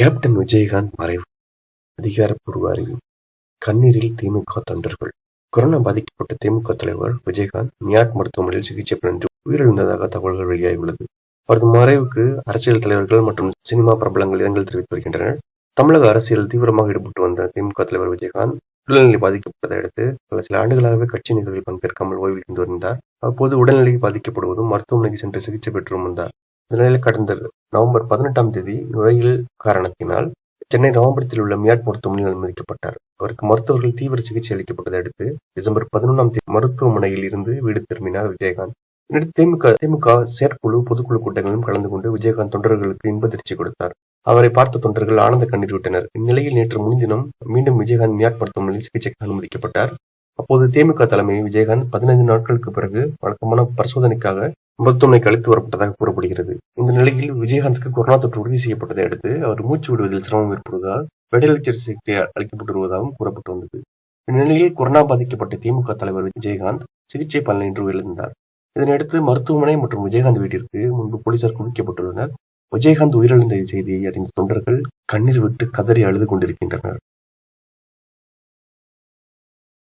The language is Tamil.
கேப்டன் விஜயகாந்த் மறைவு. அதிகாரப்பூர்வ அறிவு. கண்ணீரில் திமுக தொண்டர்கள். கொரோனா பாதிக்கப்பட்ட திமுக தலைவர் விஜயகாந்த் நியாக் மருத்துவமனையில் சிகிச்சை பலனின்றி உயிரிழந்ததாக தகவல்கள் வெளியாகியுள்ளது. அவரது மறைவுக்கு அரசியல் தலைவர்கள் மற்றும் சினிமா பிரபலங்கள் இரங்கல் தெரிவித்து வருகின்றனர். தமிழக அரசியல் தீவிரமாக ஈடுபட்டு வந்த திமுக தலைவர் விஜயகாந்த் உடல்நிலை பாதிக்கப்பட்டதை அடுத்து பல சில ஆண்டுகளாகவே கட்சி நிகழ்வில் பங்கேற்காமல் ஓய்வு இருந்து வந்தார். அப்போது உடல்நிலை பாதிக்கப்படுவதும் மருத்துவமனைக்கு சென்று சிகிச்சை பெற்றும் வந்தார். இந்த நிலையில் கடந்த நவம்பர் பதினெட்டாம் தேதி நுரையீரல் காரணத்தினால் சென்னை ராமபுரத்தில் உள்ள மியாட் மருத்துவமனையில் அனுமதிக்கப்பட்டார். அவருக்கு மருத்துவர்கள் தீவிர சிகிச்சை அளிக்கப்பட்டதை அடுத்து டிசம்பர் பதினொன்றாம் தேதி மருத்துவமனையில் இருந்து வீடு திரும்பினார் விஜயகாந்த். திமுக திமுக செயற்குழு பொதுக்குழு கூட்டங்களிலும் கலந்து கொண்டு விஜயகாந்த் தொண்டர்களுக்கு இன்பதிர்ச்சி கொடுத்தார். அவரை பார்த்த தொண்டர்கள் ஆனந்த கண்ணீர் விட்டனர். இந்நிலையில் நேற்று முன்தினம் மீண்டும் விஜயகாந்த் மியாட் மருத்துவமனையில் சிகிச்சைக்கு அனுமதிக்கப்பட்டார். அப்போது திமுக தலைமை விஜயகாந்த் பதினைந்து நாட்களுக்கு பிறகு வழக்கமான பரிசோதனைக்காக மருத்துவமனைக்கு அழைத்து வரப்பட்டதாக கூறப்படுகிறது. இந்த நிலையில் விஜயகாந்துக்கு கொரோனா தொற்று உறுதி செய்யப்பட்டதை அடுத்து அவர் மூச்சு விடுவதில் சிரமம் ஏற்படுவதால் வெடிலச்சர் சிகிச்சை அளிக்கப்பட்டு வருவதாகவும் கூறப்பட்டு வந்தது. இந்நிலையில் கொரோனா பாதிக்கப்பட்ட திமுக தலைவர் விஜயகாந்த் சிகிச்சை பலனின்றி உயிரிழந்தார். இதனையடுத்து மருத்துவமனை மற்றும் விஜயகாந்த் வீட்டிற்கு முன்பு போலீசார் குவிக்கப்பட்டுள்ளனர். விஜயகாந்த் உயிரிழந்த செய்தியை அறிந்த தொண்டர்கள் கண்ணீர் விட்டு கதறி அழுது கொண்டிருக்கின்றனர்.